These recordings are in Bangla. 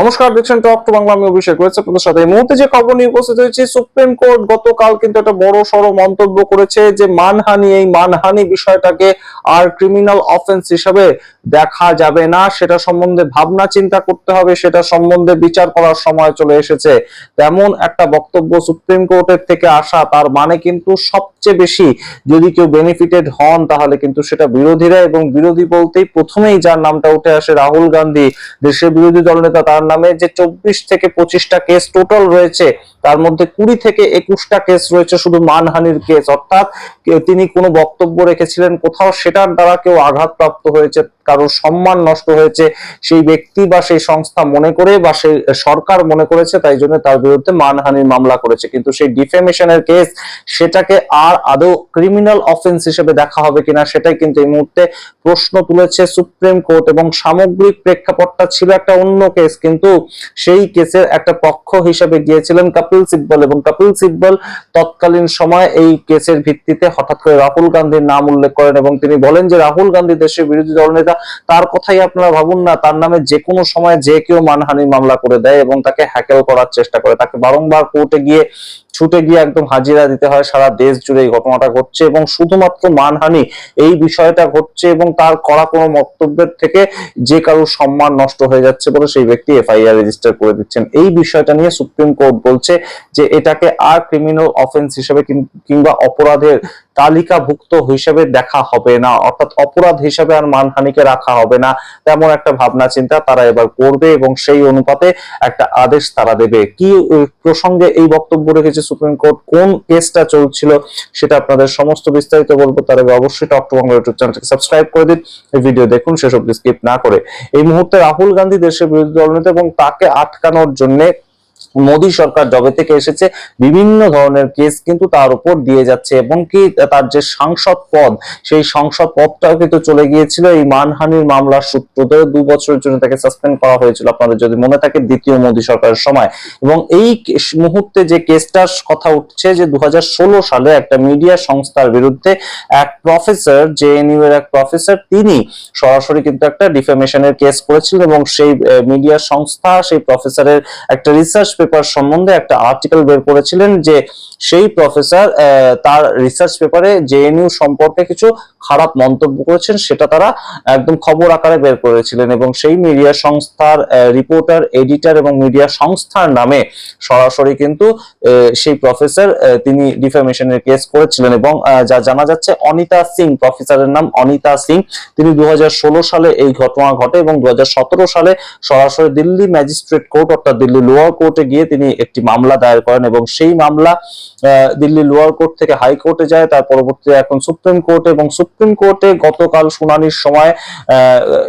নমস্কার, দেখছেন টক টু বাংলা, আমি অভিষেক রয়েছে আপনাদের সাথে। এই মুহূর্তে যে খবর নিয়ে উপস্থিত হয়েছে, সুপ্রিম কোর্ট গতকাল কিন্তু একটা বড় সড় মন্তব্য করেছে যে, মানহানি, এই মানহানি বিষয়টাকে আর ক্রিমিনাল অফেন্স হিসাবে দেখা যাবে না। সেটা সম্বন্ধে ভাবনা চিন্তা করতে হবে, সেটা সম্বন্ধে বিচার করার সময় চলে এসেছে। তেমন একটা বক্তব্য সুপ্রিম কোর্টের থেকে আসা, তার মানে কিন্তু সবচেয়ে বেশি যদি কেউ বেনিফিটেড হন, তাহলে কিন্তু সেটা বিরোধীরা এবং বিরোধী বলতেই প্রথমেই যার নামটা উঠে আসে রাহুল গান্ধী, দেশের বিরোধী দলনেতা, তার নামে যে চব্বিশ থেকে পঁচিশটা কেস টোটাল রয়েছে তার মধ্যে কুড়ি থেকে একুশটা কেস রয়েছে, শুধু মানহানির কেস অর্থাৎ তিনি কোনো বক্তব্য রেখেছিলেন কোথাও, সেটার দ্বারা কেউ আঘাতপ্রাপ্ত হয়েছে, কারোর সম্মান নষ্ট হয়েছে, সেই ব্যক্তি বা সেই সংস্থা মনে করে বা সেই সরকার মনে করেছে, তাই জন্য তার বিরুদ্ধে মানহানির মামলা করেছে। কিন্তু সেই ডিফেমেশনের কেস সেটাকে আর আদৌ ক্রিমিনাল অফেন্স হিসেবে দেখা হবে কিনা, সেটাই কিন্তু এই মুহূর্তে প্রশ্ন তুলেছে সুপ্রিম কোর্ট। এবং সামগ্রিক প্রেক্ষাপটটা ছিল একটা অন্য কেস কিন্তু সেই কেসের একটা পক্ষ হিসেবে গিয়েছিলেন কপিল সিব্বল এবং কপিল সিব্বল তৎকালীন সময় এই কেসের ভিত্তিতে হঠাৎ করে রাহুল গান্ধীর নাম উল্লেখ করেন এবং তিনি বলেন যে রাহুল গান্ধী দেশের বিরোধী দলনেতা, তার কথাই আপনারা ভাবুন না, তার নামে যে কোনো সময় যে কেউ মানহানির মামলা করে দেয় এবং তাকে হ্যাকেল করার চেষ্টা করে। তাকে বারংবার কোর্টে গিয়ে, ছুটে গিয়ে একদম হাজিরা দিতে হয়, সারা দেশ জুড়ে এই ঘটনাটা ঘটছে এবং শুধুমাত্র মানহানি, এই বিষয়টা ঘটছে এবং তার করা কোনো বক্তব্যের থেকে যে কারোর সম্মান নষ্ট হয়ে যাচ্ছে বলে সেই ব্যক্তি এফআইআর রেজিস্টার করে দিচ্ছেন। এই বিষয়টা নিয়ে সুপ্রিম কোর্ট বলছে যে এটাকে আর ক্রিমিনাল অফেন্স হিসেবে কিংবা অপরাধের তালিকাভুক্ত হিসেবে দেখা হবে না, অর্থাৎ অপরাধ হিসেবে আর মানহানিকে রাখা হবে না, তেমন একটা ভাবনা চিন্তা তারা এবার করবে এবং সেই অনুপাতে একটা আদেশ তারা দেবে। কি প্রসঙ্গে এই বক্তব্য রেখেছে সুপ্রিম কোর্ট কোন কেসটা চলছিল সেটা আপনাদের সমস্ত বিস্তারিত বলব, তার আগে অবশ্যই টক টু বাংলা ইউটিউব চ্যানেলকে সাবস্ক্রাইব করে দিন, এই ভিডিও দেখুন, সেসব স্কিপ না করে। এই মুহূর্তে রাহুল গান্ধী দেশের বিরোধী দলনেতা এবং তাকে আটকানোর জন্য মোদী সরকার জবে থেকে এসেছে, বিভিন্ন ধরনের কেস কিন্তু তার উপর দিয়ে যাচ্ছে এবং কি তার যে সাংসদ পদ, সেই সংসদ পদটাও কিন্তু চলে গিয়েছিল। এই মানহানির মামলার সূত্র ধরে দু বছরের জন্য তাকে সাসপেন্ড করা হয়েছিল আপনাদের যদি মনে থাকে দ্বিতীয় মোদী সরকারের সময়। এবং এই মুহূর্তে যে কেসটার কথা উঠছে যে দু হাজার ষোলো সালে একটা মিডিয়া সংস্থার বিরুদ্ধে এক প্রফেসর জেএনইউ এর এক প্রফেসর তিনি সরাসরি কিন্তু একটা ডিফেমেশনের কেস করেছিলেন এবং সেই মিডিয়া সংস্থা, সেই প্রফেসরের একটা রিসার্চ পেপার সম্বন্ধে একটা আর্টিকেল বের করেছিলেন যে সেই প্রফেসর তার রিসার্চ পেপারে জেএনইউ সম্পর্কে কিছু খারাপ মন্তব্য করেছেন, সেটা তারা একদম খবর আকারে বের করেছিলেন এবং সেই মিডিয়া সংস্থার রিপোর্টার এডিটর এবং মিডিয়া সংস্থার নামে সরাসরি কিন্তু সেই প্রফেসর তিনি ডিফেমেশনের কেস করেছিলেন এবং যা জানা যাচ্ছে অনিতা সিং প্রফেসরের নাম অনিতা সিং, তিনি দু হাজার ষোলো সালে এই ঘটনা ঘটে এবং দু হাজার সতেরো সালে সরাসরি দিল্লি ম্যাজিস্ট্রেট কোর্ট অর্থাৎ দিল্লি লোয়ার কোর্টে গিয়ে তিনি একটি মামলা দায়ের করেন এবং সেই মামলা দিল্লি লোয়ার কোর্ট থেকে হাইকোর্টে যায়। তার পরবর্তীতে এখন সুপ্রিম কোর্টে এবং সুপ্রিম কোর্টে গতকাল শুনানির সময়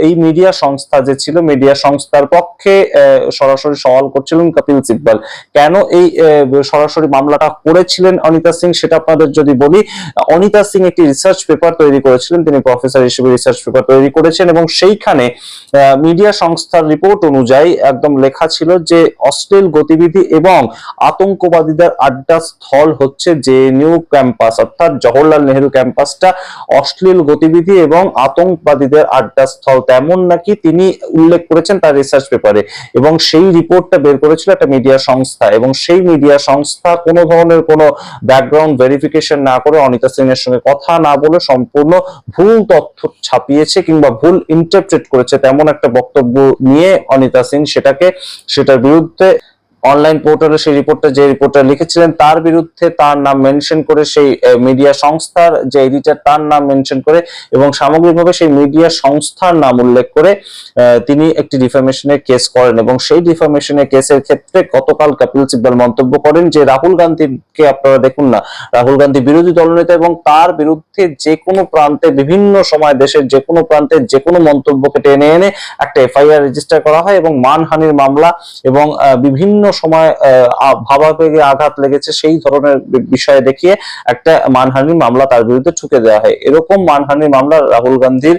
এই মিডিয়া সংস্থা যে ছিল, মিডিয়া সংস্থার পক্ষে সরাসরি সওয়াল করছিলেন কপিল সিব্বল। কেন এই সরাসরি মামলাটা করেছিলেন অনিতা সিং সেটা আপনাদের যদি বলি, অনিতা সিং একটি রিসার্চ পেপার তৈরি করেছিলেন। তিনি প্রফেসর হিসেবে রিসার্চ পেপার তৈরি করেছেন এবং সেইখানে মিডিয়া সংস্থার রিপোর্ট অনুযায়ী একদম লেখা ছিল যে, অশ্লীল গতিবিধি এবং আতঙ্কবাদীদের আড্ডা স্থল হচ্ছে জেএনইউ ক্যাম্পাস, অর্থাৎ জওহরলাল নেহেরু ক্যাম্পাসটা অশ্লীল গতিবিধি এবং আতঙ্কবাদীদের আড্ডা স্থল। তেমন নাকি তিনি উল্লেখ করেছেন তার রিসার্চ পেপারে এবং সেই রিপোর্টটা বের করেছিল একটা মিডিয়া সংস্থা। এবং সেই মিডিয়া সংস্থা কোনো ধরনের কোনো ব্যাকগ্রাউন্ড ভেরিফিকেশন না করে অনিতা সিং এর সঙ্গে কথা না বলে সম্পূর্ণ ভুল তথ্য ছাপিয়েছে কিংবা ভুল ইন্টারপ্রেট করেছে। তেমন একটা বক্তব্য নিয়ে অনিতা সিং সেটাকে, সেটার বিরুদ্ধে অনলাইন পোর্টালে সেই রিপোর্টটা যে রিপোর্টটা লিখেছিলেন, তার বিরুদ্ধে তার নাম মেনশন করে সেই মিডিয়া সংস্থার যে এডিটর তার নাম মেনশন করে এবং সামগ্রিকভাবে সেই মিডিয়া সংস্থার নাম উল্লেখ করে তিনি একটি ডিফামেশনের কেস করেন এবং সেই ডিফামেশনের কেসের ক্ষেত্রে গতকাল কপিল সিব্বল মন্তব্য করেন যে রাহুল গান্ধীকে আপনারা দেখুন না, রাহুল গান্ধী বিরোধী দলনেতা এবং তার বিরুদ্ধে যে কোনো প্রান্তে, বিভিন্ন সময় দেশের যে কোনো প্রান্তে যে কোনো মন্তব্যকে টেনে এনে একটা এফআইআর রেজিস্টার করা হয় এবং মানহানির মামলা এবং বিভিন্ন সময় ভাবাবেগে আঘাত লেগেছে সেই ধরনের বিষয় দেখিয়ে একটা মানহানির মামলা তার বিরুদ্ধে ঠুকে দেওয়া হয়। এরকম মানহানির মামলা রাহুল গান্ধীর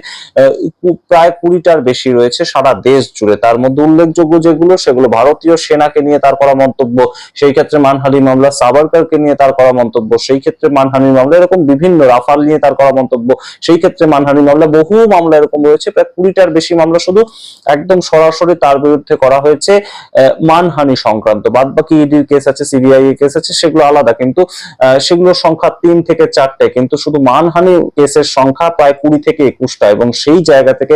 প্রায় কুড়িটার বেশি রয়েছে সারা দেশ জুড়ে। তার মধ্যে উল্লেখযোগ্য যেগুলো, সেগুলো ভারতীয় সেনাকে নিয়ে তার করা মন্তব্য, সেই ক্ষেত্রে মানহানি মামলা সাবারকারকে নিয়ে তার করা মন্তব্য, সেই ক্ষেত্রে মানহানি মামলা এরকম বিভিন্ন রাফাল নিয়ে তার করা মন্তব্য, সেই ক্ষেত্রে মানহানি মামলা বহু মামলা এরকম রয়েছে, প্রায় কুড়িটার বেশি মামলা শুধু একদম সরাসরি তার বিরুদ্ধে করা হয়েছে মানহানি সংক্রান্ত। বাদ বাকি ইডির কেস আছে সিবিআই এর কেস আছে, সেগুলো আলাদা। কিন্তু সেগুলোর সংখ্যা তিন থেকে চারটে। কিন্তু শুধু মানহানি কেসের সংখ্যা প্রায় কুড়ি থেকে একুশটা। এবং সেই জায়গা থেকে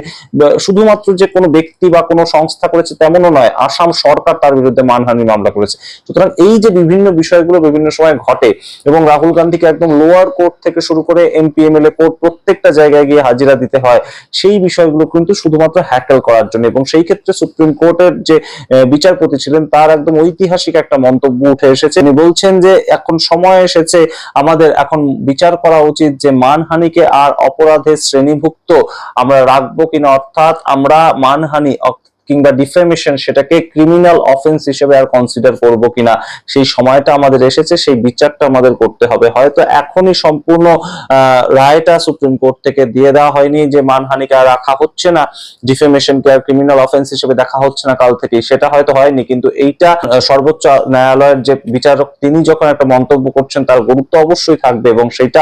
শুধুমাত্র যে কোনো ব্যক্তি বা কোনো সংস্থা করেছে তেমনও নয়, আসাম সরকার তার বিরুদ্ধে মানহানি মামলা করেছে। সুতরাং এই যে বিভিন্ন বিষয়গুলো বিভিন্ন সময় ঘটে, এবং রাহুল গান্ধীকে একদম লোয়ার কোর্ট থেকে শুরু করে এমপি এমএলএ কোর্ট প্রত্যেকটা জায়গায় গিয়ে হাজিরা দিতে হয়, সেই বিষয়গুলো কিন্তু শুধুমাত্র হ্যাকেল করার জন্য। এবং সেই ক্ষেত্রে সুপ্রিম কোর্টের যে বিচারপতি ছিলেন, তার একদম ঐতিহাসিক একটা মন্তব্য উঠে এসেছে। তিনি বলছেন যে, এখন সময় এসেছে, আমাদের এখন বিচার করা উচিত যে, মানহানিকে আর অপরাধের শ্রেণীভুক্ত আমরা রাখব কিনা, অর্থাৎ আমরা মানহানি কিংবা ডিফেমেশন সেটাকে ক্রিমিনাল অফেন্স হিসেবে আর কনসিডার করব কিনা, সেই সময়টা আমাদের এসেছে, সেই বিচারটা আমাদের করতে হবে। হয়তো এখনই সম্পূর্ণ রায়টা সুপ্রিম কোর্ট থেকে দিয়ে দেওয়া হয়নি যে মানহানিকে আর রাখা হচ্ছে না ডিফেমেশনকে আর ক্রিমিনাল অফেন্স হিসেবে দেখা হচ্ছে না কাল থেকে সেটা হয়তো হয়নি। কিন্তু এইটা সর্বোচ্চ ন্যায়ালয়ের যে বিচারক, তিনি যখন একটা মন্তব্য করছেন, তার গুরুত্ব অবশ্যই থাকবে এবং সেটা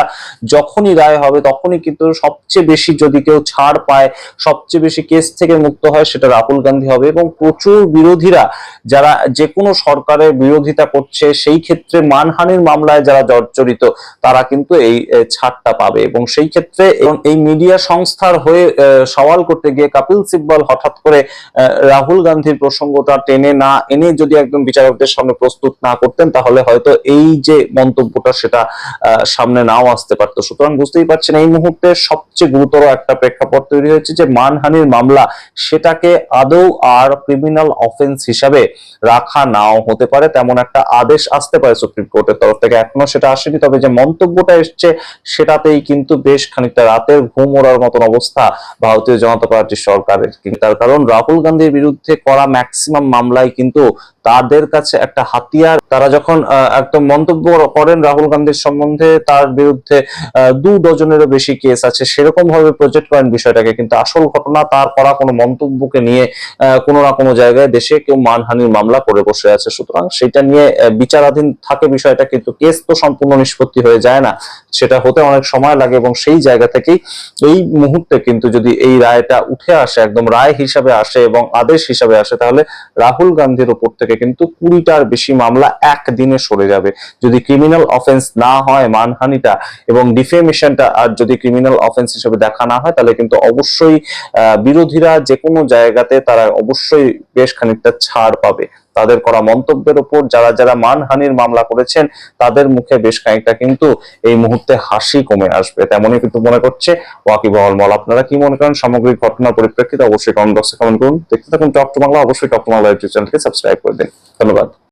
যখনই রায় হবে, তখনই কিন্তু সবচেয়ে বেশি যদি কেউ ছাড় পায়, সবচেয়ে বেশি কেস থেকে মুক্ত হয়, সেটা রাহুল গান্ধী হবে এবং প্রচুর বিরোধীরা যারা যে কোনো সরকারের বিরোধিতা করছে, সেই ক্ষেত্রে মানহানির মামলায় যারা জর্জরিত, তারা কিন্তু এই ছাড়টা পাবে এবং সেই ক্ষেত্রে এই মিডিয়া সংস্থার হয়ে সওয়াল করতে গিয়ে কপিল সিব্বল হঠাৎ করে রাহুল গান্ধীর প্রসঙ্গটা টেনে না এনে যদি একদম বিচারকদের সামনে প্রস্তুত না করতেন, তাহলে হয়তো এই যে মন্তব্যটা সেটা সামনে নাও আসতে পারতো। সুতরাং বুঝতেই পারছেন, এই মুহূর্তে সবচেয়ে গুরুতর একটা প্রেক্ষাপট তৈরি হয়েছে যে মানহানির মামলা সেটাকে আদৌ আর ক্রিমিনাল অফেন্স হিসাবে রাখা নাও হতে পারে, তেমন একটা আদেশ আসতে পারে সুপ্রিম কোর্টের তরফ থেকে। এখনও সেটা আসেনি, তবে যে মন্তব্যটা এসছে সেটাতেই কিন্তু বেশ খানিকটা রাতের ঘুম ওড়ার মতন অবস্থা ভারতীয় জনতা পার্টির সরকারের। তার কারণ, রাহুল গান্ধীর বিরুদ্ধে করা ম্যাক্সিমাম মামলায় কিন্তু তাদের কাছে একটা হাতিয়ার। তারা যখন একদম মন্তব্য করেন রাহুল গান্ধীর সম্বন্ধে, তার বিরুদ্ধে দু ডজনেরও বেশি কেস আছে। সেরকম ভাবে প্রজেক্ট করেন বিষয়টাকে, কিন্তু আসল ঘটনা তার করা কোনো মন্তব্যকে নিয়ে কোনো না কোনো জায়গায় দেশে কেউ মানহানির মামলা করে বসে আছে। সুতরাং সেটা নিয়ে বিচারাধীন থাকে বিষয়টা, কিন্তু কেস তো সম্পূর্ণ নিষ্পত্তি হয়ে যায় না। সেটা হতে অনেক সময় লাগে এবং সেই জায়গা থেকেই এই মুহূর্তে কিন্তু যদি এই রায়টা উঠে আসে, একদম রায় হিসাবে আসে এবং আদেশ হিসাবে আসে, তাহলে রাহুল গান্ধীর উপর থেকে কিন্তু কুড়িটার বেশি মামলা একদিনে সরে যাবে। যদি ক্রিমিনাল অফেন্স না হয় মানহানিটা এবং ডিফেমেশনটা আর যদি ক্রিমিনাল অফেন্স হিসেবে দেখা না হয়, তাহলে কিন্তু অবশ্যই বিরোধীরা যে কোনো জায়গাতে তারা অবশ্যই বেশ খানিকটা ছাড় পাবে। তাদের করা মন্তব্যের উপর যারা যারা মানহানির মামলা করেছেন, তাদের মুখে বেশ খানিকটা কিন্তু এই মুহূর্তে হাসি কমে আসবে। তেমনই কিন্তু মনে করছে ওয়াকিবহল মল। আপনারা কি মনে করেন? সামগ্রিক ঘটনার পরিপ্রেক্ষিতে অবশ্যই কমেন্ট বক্সে কমেন্ট করুন। দেখতে থাকুন টপ টু বাংলা। অবশ্যই টপ টু বাংলা ইউটিউব চ্যানেলকে সাবস্ক্রাইব করে দিন। ধন্যবাদ।